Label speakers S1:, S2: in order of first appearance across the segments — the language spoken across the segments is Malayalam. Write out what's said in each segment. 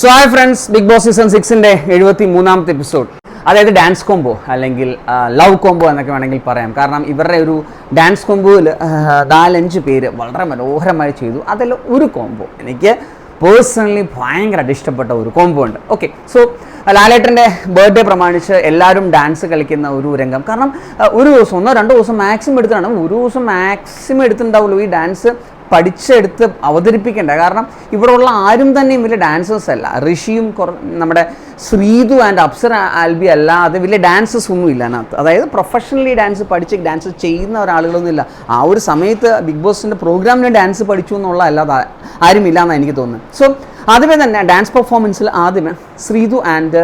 S1: So hi friends Bigg Boss season സിക്സിന്റെ എഴുപത്തി മൂന്നാമത്തെ എപ്പിസോഡ് അതായത് ഡാൻസ് കോംബോ അല്ലെങ്കിൽ ലവ് കോംബോ എന്നൊക്കെ വേണമെങ്കിൽ പറയാം. കാരണം ഇവരുടെ ഒരു ഡാൻസ് കോംബോയിൽ നാലഞ്ച് പേര് വളരെ മനോഹരമായി ചെയ്തു. അതിൽ ഒരു കോംബോ എനിക്ക് പേഴ്സണലി ഭയങ്കരമായിട്ട് ഇഷ്ടപ്പെട്ട ഒരു കോംബോ ഉണ്ട്. ഓക്കെ സോ ലാലേട്ടന്റെ ബർത്ത്ഡേ പ്രമാണിച്ച് എല്ലാവരും ഡാൻസ് കളിക്കുന്ന ഒരു രംഗം. കാരണം ഒരു ദിവസം ഒന്നോ രണ്ടോ ദിവസം മാക്സിമം എടുത്തിട്ടാണ്. ഒരു ദിവസം മാക്സിമം എടുത്തിട്ടുണ്ടാവുള്ളൂ ഈ ഡാൻസ് പഠിച്ചെടുത്ത് അവതരിപ്പിക്കേണ്ട. കാരണം ഇവിടെ ഉള്ള ആരും തന്നെയും വലിയ ഡാൻസേഴ്സ് അല്ല. ഋഷിയും നമ്മുടെ ശ്രീതു ആൻഡ് അപ്സര ആൽബി അല്ലാതെ വലിയ ഡാൻസസ് ഒന്നും ഇല്ല അതിനകത്ത്. അതായത് പ്രൊഫഷണലി ഡാൻസ് പഠിച്ച് ഡാൻസ് ചെയ്യുന്ന ഒരാളുകളൊന്നും ഇല്ല. ആ ഒരു സമയത്ത് ബിഗ് ബോസിന്റെ പ്രോഗ്രാമിന് ഡാൻസ് പഠിച്ചു എന്നുള്ള അല്ലാതെ ആരും ഇല്ല എന്നാണ് എനിക്ക് തോന്നുന്നത്. സോ ആദ്യമേ തന്നെ ഡാൻസ് പെർഫോമൻസിൽ ആദ്യമേ ശ്രീതു ആൻഡ്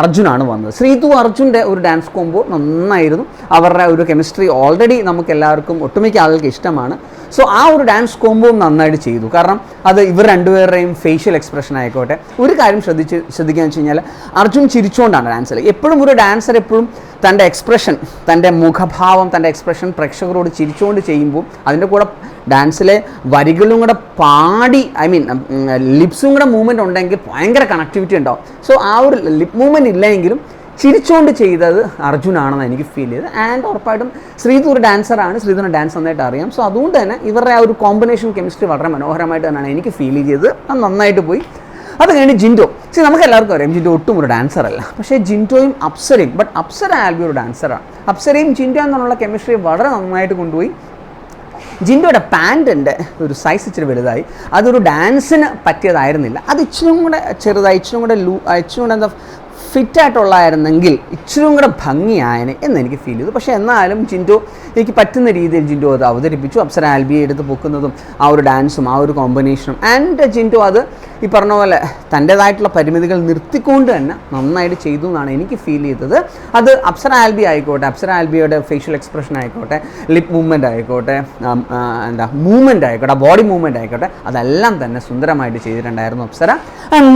S1: അർജുനാണ് വന്നത്. ശ്രീതു അർജുന്റെ ഒരു ഡാൻസ് കോംബോ നന്നായിരുന്നു. അവരുടെ ഒരു കെമിസ്ട്രി ഓൾറെഡി നമുക്ക് എല്ലാവർക്കും ഒട്ടുമിക്ക ആളുകൾക്ക് ഇഷ്ടമാണ്. സോ ആ ഒരു ഡാൻസ് കോംബോ നന്നായിട്ട് ചെയ്തു. കാരണം അത് ഇവർ രണ്ടുപേരുടെയും ഫേഷ്യൽ എക്സ്പ്രഷൻ ആയിക്കോട്ടെ. ഒരു കാര്യം ശ്രദ്ധിച്ച് ശ്രദ്ധിക്കുക വെച്ച് കഴിഞ്ഞാൽ അർജുൻ ചിരിച്ചുകൊണ്ടാണ് ഡാൻസ് കളി എപ്പോഴും ഒരു ഡാൻസർ എപ്പോഴും തന്റെ എക്സ്പ്രഷൻ തന്റെ മുഖഭാവം തന്റെ എക്സ്പ്രഷൻ പ്രേക്ഷകരോട് ചിരിച്ചുകൊണ്ട് ചെയ്യുമ്പോൾ അതിന്റെ കൂടെ ഡാൻസിലെ വരികളും കൂടെ പാടി ഐ മീൻ ലിപ്സും കൂടെ മൂവ്മെന്റ് ഉണ്ടെങ്കിൽ ഭയങ്കര കണക്ടിവിറ്റി ഉണ്ടാവും. സോ ആ ഒരു ലിപ് മൂവ്മെന്റ് ഇല്ലെങ്കിലും ചിരിച്ചുകൊണ്ട് ചെയ്തത് അർജുനാണെന്ന് എനിക്ക് ഫീൽ ചെയ്ത് ആൻഡ് ഉറപ്പായിട്ടും ശ്രീധൂർ ഒരു ഡാൻസറാണ് ശ്രീതുവിന് ഡാൻസ് നന്നായിട്ട് അറിയാം. സോ അതുകൊണ്ട് തന്നെ ഇവരുടെ ആ ഒരു കോമ്പിനേഷൻ കെമിസ്ട്രി വളരെ മനോഹരമായിട്ട് തന്നെയാണ് എനിക്ക് ഫീൽ ചെയ്തത്. അത് നന്നായിട്ട് പോയി. അത് കഴിഞ്ഞ് ജിൻഡോ. സി നമുക്ക് എല്ലാവർക്കും അറിയാം ജിൻഡോ ഒട്ടും ഒരു ഡാൻസർ അല്ല. പക്ഷേ ജിൻഡോയും അപ്സരയും ബട്ട് അപ്സര ആൽബി ഒരു ഡാൻസറാണ് അപ്സരയും ജിൻഡോ എന്നുള്ള കെമിസ്ട്രി വളരെ നന്നായിട്ട് കൊണ്ടുപോയി. ജിൻഡോയുടെ പാന്റിന്റെ ഒരു സൈസ് ഇച്ചിരി വലുതായി. അതൊരു ഡാൻസിന് പറ്റിയതായിരുന്നില്ല. അത് ഇച്ചിരി കൂടെ ചെറുതായി ഇച്ചിരി കൂടെ ലൂ ഇച്ചിരി കൂടെ എന്താ ഫിറ്റായിട്ടുള്ളായിരുന്നെങ്കിൽ ഇച്ചിരും കൂടെ ഭംഗിയായനെ എന്നെനിക്ക് ഫീൽ ചെയ്തു. പക്ഷേ എന്നാലും ജിൻഡോ എനിക്ക് പറ്റുന്ന രീതിയിൽ ജിൻഡോ അത് അവതരിപ്പിച്ചു. അപ്സര ആൽബിയെ എടുത്ത് പൊക്കുന്നതും ആ ഒരു ഡാൻസും ആ ഒരു കോമ്പിനേഷനും. ആൻഡ് ജിൻഡോ അത് ഈ പറഞ്ഞ പോലെ തന്റേതായിട്ടുള്ള പരിമിതികൾ നിർത്തിക്കൊണ്ട് തന്നെ നന്നായിട്ട് ചെയ്തു എന്നാണ് എനിക്ക് ഫീൽ ചെയ്തത്. അത് അപ്സര ആൽബി ആയിക്കോട്ടെ അപ്സര ആൽബിയുടെ ഫേഷ്യൽ എക്സ്പ്രഷൻ ആയിക്കോട്ടെ ലിപ് മൂവ്മെന്റ് ആയിക്കോട്ടെ എന്താ മൂവ്മെന്റ് ആയിക്കോട്ടെ ബോഡി മൂവ്മെന്റ് ആയിക്കോട്ടെ അതെല്ലാം തന്നെ സുന്ദരമായിട്ട് ചെയ്തിട്ടുണ്ടായിരുന്നു അപ്സര.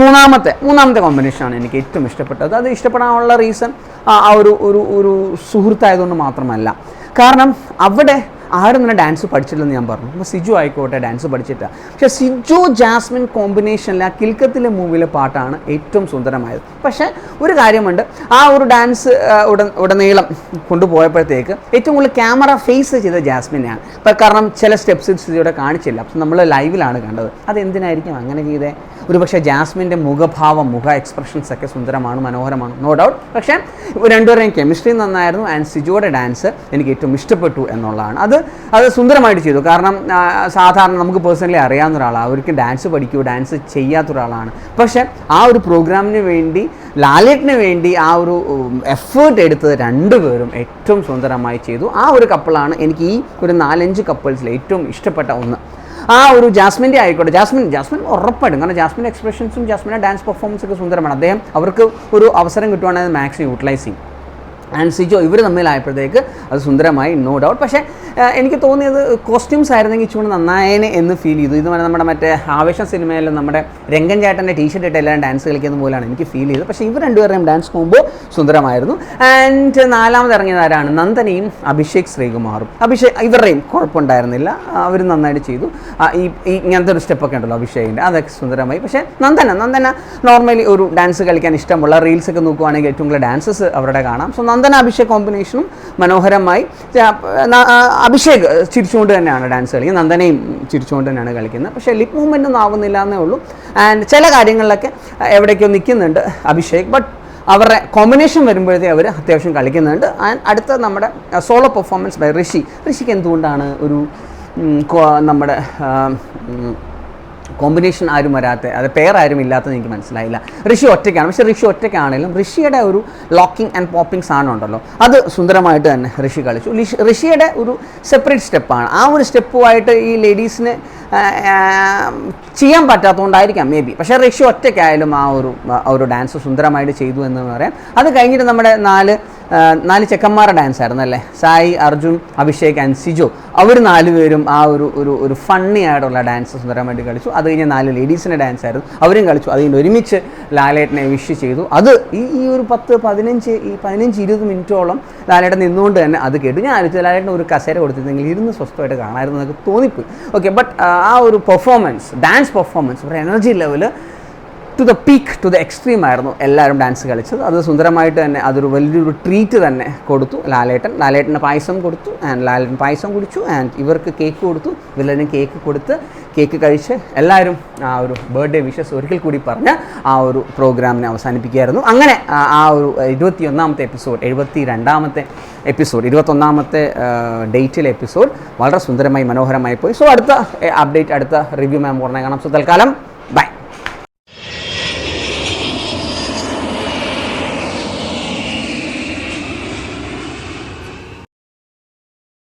S1: മൂന്നാമത്തെ മൂന്നാമത്തെ കോമ്പിനേഷനാണ് എനിക്ക് ഏറ്റവും ഇഷ്ടപ്പെട്ടത്. അത് ഇഷ്ടപ്പെടാനുള്ള റീസൺ ആ ഒരു ഒരു ഒരു സുഹൃത്തായതുകൊണ്ട് മാത്രമല്ല. കാരണം അവിടെ ആരും തന്നെ ഡാൻസ് പഠിച്ചില്ലെന്ന് ഞാൻ പറഞ്ഞു. അപ്പോൾ സിജു ആയിക്കോട്ടെ ഡാൻസ് പഠിച്ചിട്ട്. പക്ഷേ സിജു ജാസ്മിൻ കോമ്പിനേഷനിൽ ആ കിൽക്കത്തിലെ മൂവിയിലെ പാട്ടാണ് ഏറ്റവും സുന്ദരമായത്. പക്ഷേ ഒരു കാര്യമുണ്ട്. ആ ഒരു ഡാൻസ് ഉട ഉടനീളം കൊണ്ടുപോയപ്പോഴത്തേക്ക് ഏറ്റവും കൂടുതൽ ക്യാമറ ഫേസ് ചെയ്ത ജാസ്മിനെയാണ്. അപ്പം കാരണം ചില സ്റ്റെപ്സ് സിജുവിടെ കാണിച്ചില്ല. അപ്പം നമ്മൾ ലൈവിലാണ് കണ്ടത്. അത് എന്തിനായിരിക്കും അങ്ങനെ ചെയ്തേ? ഒരു പക്ഷേ ജാസ്മിന്റെ മുഖഭാവം മുഖ എക്സ്പ്രഷൻസ് ഒക്കെ സുന്ദരമാണ് മനോഹരമാണ്. നോ ഡൗട്ട് പക്ഷേ രണ്ടുപേരെയും കെമിസ്ട്രി നന്നായിരുന്നു. ആൻഡ് സിജുയുടെ ഡാൻസ് എനിക്ക് ഏറ്റവും ഇഷ്ടപ്പെട്ടു എന്നുള്ളതാണ്. അത് അത് സുന്ദരമായിട്ട് ചെയ്തു. കാരണം സാധാരണ നമുക്ക് പേഴ്സണലി അറിയാവുന്ന ഒരാളാണ് അവർക്ക് ഡാൻസ് പഠിക്കൂ ഡാൻസ് ചെയ്യാത്ത ഒരാളാണ്. പക്ഷെ ആ ഒരു പ്രോഗ്രാമിന് വേണ്ടി ലാലേട്ടിന് വേണ്ടി ആ ഒരു എഫേർട്ട് എടുത്തത് രണ്ടുപേരും ഏറ്റവും സുന്ദരമായി ചെയ്തു. ആ ഒരു കപ്പിളാണ് എനിക്ക് ഈ ഒരു നാലഞ്ച് കപ്പിൾസിൽ ഏറ്റവും ഇഷ്ടപ്പെട്ട ഒന്ന്. ആ ഒരു ജാസ്മിന്റെ ആയിക്കോട്ടെ. ജാസ്മിൻ ജാസ്മിൻ ഉറപ്പായിട്ടും. കാരണം ജാസ്മിന്റെ എക്സ്പ്രഷൻസും ജാസ്മിന്റെ ഡാൻസ് പെർഫോമൻസ് ഒക്കെ സുന്ദരമാണ്. അദ്ദേഹം അവർക്ക് ഒരു അവസരം കിട്ടുവാണെങ്കിൽ മാക്സിമം യൂട്ടിലൈസ് ചെയ്യും ആൻഡ് സിജോ ഇവർ തമ്മിലായപ്പോഴത്തേക്ക് അത് സുന്ദരമായി നോ ഡൗട്ട് പക്ഷേ എനിക്ക് തോന്നിയത് കോസ്റ്റ്യൂംസ് ആയിരുന്നെങ്കിൽ ഇച്ചുകൂടെ നന്നായേനെ എന്ന് ഫീൽ ചെയ്തു. ഇത് നമ്മുടെ മറ്റേ ആവേശം സിനിമയിൽ നമ്മുടെ രംഗൻ ചേട്ടന്റെ ടീഷർട്ട് ഇട്ട് എല്ലാവരും ഡാൻസ് കളിക്കുന്ന പോലെയാണ് എനിക്ക് ഫീൽ ചെയ്തത്. പക്ഷേ ഇവർ രണ്ടുപേരുടെയും ഡാൻസ് പോകുമ്പോൾ സുന്ദരമായിരുന്നു. ആൻഡ് നാലാമത് ഇറങ്ങിയത് ആരാണ്? നന്ദനയും അഭിഷേക് ശ്രീകുമാറും. അഭിഷേക് ഇവരുടെയും കുഴപ്പമുണ്ടായിരുന്നില്ല. അവർ നന്നായിട്ട് ചെയ്തു. ഈ ഇങ്ങനത്തെ ഒരു സ്റ്റെപ്പൊക്കെ ഉണ്ടല്ലോ അഭിഷേകിന്റെ. അതൊക്കെ സുന്ദരമായി. പക്ഷേ നന്ദന നന്ദന നോർമലി ഒരു ഡാൻസ് കളിക്കാൻ ഇഷ്ടമുള്ള റീൽസ് ഒക്കെ നോക്കുവാണെങ്കിൽ ഏറ്റവും കൂടുതൽ ഡാൻസസ് അവരുടെ കാണാം. സോ നന്ദന അഭിഷേക് കോമ്പിനേഷനും മനോഹരമായി. അഭിഷേക് ചിരിച്ചുകൊണ്ട് തന്നെയാണ് ഡാൻസ് കളിക്കുന്നത് നന്ദനയും ചിരിച്ചുകൊണ്ട് തന്നെയാണ് കളിക്കുന്നത്. പക്ഷേ ലിപ് മൂവ്മെന്റ് ഒന്നും ആവുന്നില്ല എന്നേ ഉള്ളൂ. ആൻഡ് ചില കാര്യങ്ങളിലൊക്കെ എവിടേക്കോ നിൽക്കുന്നുണ്ട് അഭിഷേക്. ബട്ട് അവരുടെ കോമ്പിനേഷൻ വരുമ്പോഴത്തേ അവർ അത്യാവശ്യം കളിക്കുന്നുണ്ട്. ആൻഡ് അടുത്ത നമ്മുടെ സോളോ പെർഫോമൻസ് ബൈ ഋഷി ഋഷിക്ക് എന്തുകൊണ്ടാണ് ഒരു നമ്മുടെ കോമ്പിനേഷൻ ആരും വരാത്ത അത് പേരാരും ഇല്ലാത്തത് എനിക്ക് മനസ്സിലായില്ല. ഋഷി ഒറ്റയ്ക്കാണ്. പക്ഷേ ഋഷി ഒറ്റയ്ക്കാണെങ്കിലും ഋഷിയുടെ ഒരു ലോക്കിംഗ് ആൻഡ് പോപ്പിംഗ് സാധനം ഉണ്ടല്ലോ. അത് സുന്ദരമായിട്ട് തന്നെ ഋഷി കളിച്ചു. ഋഷിയുടെ ഒരു സെപ്പറേറ്റ് സ്റ്റെപ്പാണ് ആ ഒരു സ്റ്റെപ്പുമായിട്ട് ഈ ലേഡീസിന് ചെയ്യാൻ പറ്റാത്തതുകൊണ്ടായിരിക്കാം മേ ബി പക്ഷേ ഋഷി ഒറ്റയ്ക്കായാലും ആ ഒരു ഒരു ഡാൻസ് സുന്ദരമായിട്ട് ചെയ്തു എന്ന് പറയാം. അത് കഴിഞ്ഞിട്ട് നമ്മുടെ നാല് നാല് ചെക്കന്മാരുടെ ഡാൻസ് ആയിരുന്നു അല്ലേ? സായി അർജുൻ അഭിഷേക് ആൻഡ് സിജോ. അവർ നാല് പേരും ആ ഒരു ഒരു ഒരു ഫണ്ണി ആയിട്ടുള്ള ഡാൻസ് സുന്ദരമായിട്ട് കളിച്ചു. അത് കഴിഞ്ഞ് നാല് ലേഡീസിന്റെ ഡാൻസ് ആയിരുന്നു. അവരും കളിച്ചു. അത് കഴിഞ്ഞ് ഒരുമിച്ച് ലാലേട്ടനെ വിഷ് ചെയ്തു. അത് ഈ ഈ ഒരു പത്ത് പതിനഞ്ച് ഈ പതിനഞ്ച് ഇരുപത് മിനിറ്റോളം ലാലേട്ടൻ നിന്നുകൊണ്ട് തന്നെ അത് കേട്ടു. ഞാൻ ആലോചിച്ചു ലാലേട്ടൻ ഒരു കസേര കൊടുത്തിരുന്നെങ്കിൽ ഇരുന്ന് സ്വസ്ഥമായിട്ട് കാണാമായിരുന്നു എന്നൊക്കെ തോന്നിപ്പോയി. ഓക്കെ ബട്ട് ആ ഒരു പെർഫോമൻസ് ഡാൻസ് പെർഫോമൻസ് ഒരു energy level to the peak to the extreme ആയിരുന്നു എല്ലാവരും ഡാൻസ് കളിച്ചത്. അത് സുന്ദരമായിട്ട് തന്നെ അതൊരു വലിയൊരു ട്രീറ്റ് തന്നെ കൊടുത്തു ലാലേട്ടൻ. ലാലേട്ടന് പായസം കൊടുത്തു ആൻഡ് ലാലേട്ടൻ പായസം കുടിച്ചു ആൻഡ് ഇവർക്ക് കേക്ക് കൊടുത്തു. ഇവരെല്ലാവരും കേക്ക് കൊടുത്ത് കേക്ക് കഴിച്ച് എല്ലാവരും ആ ഒരു ബർത്ത്ഡേ വിഷസ് ഒരിക്കൽ കൂടി പറഞ്ഞ് ആ ഒരു പ്രോഗ്രാമിനെ അവസാനിപ്പിക്കുകയായിരുന്നു. അങ്ങനെ ആ ഒരു ഇരുപത്തി ഒന്നാമത്തെ എപ്പിസോഡ് എഴുപത്തി രണ്ടാമത്തെ എപ്പിസോഡ് ഇരുപത്തൊന്നാമത്തെ ഡേറ്റിലെ എപ്പിസോഡ് വളരെ സുന്ദരമായി മനോഹരമായി പോയി. സോ അടുത്ത അപ്ഡേറ്റ് അടുത്ത റിവ്യൂ മാം ഉടനെ കാണാം. സോ തൽക്കാലം